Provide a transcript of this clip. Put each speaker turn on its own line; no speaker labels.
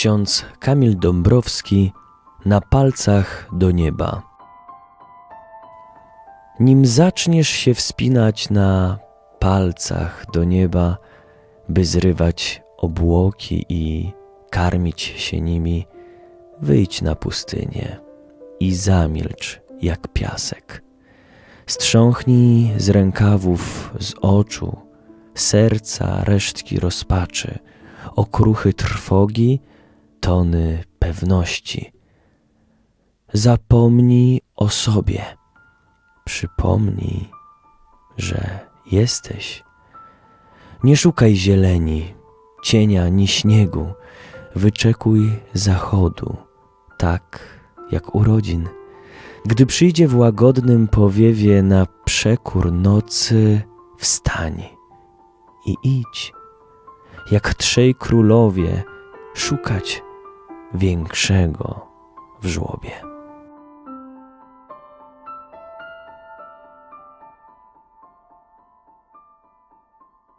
ksiądz Kamil Dąbrowski na palcach do nieba. Nim zaczniesz się wspinać na palcach do nieba, by zrywać obłoki i karmić się nimi, wyjdź na pustynię i zamilcz jak piasek. Strząchnij z rękawów, z oczu, serca resztki rozpaczy, okruchy trwogi, tony pewności. Zapomnij o sobie, przypomnij, że jesteś. Nie szukaj zieleni, cienia ni śniegu, wyczekuj zachodu, tak jak urodzin. Gdy przyjdzie w łagodnym powiewie na przekór nocy, wstań i idź, jak trzej królowie, szukać większego w żłobie.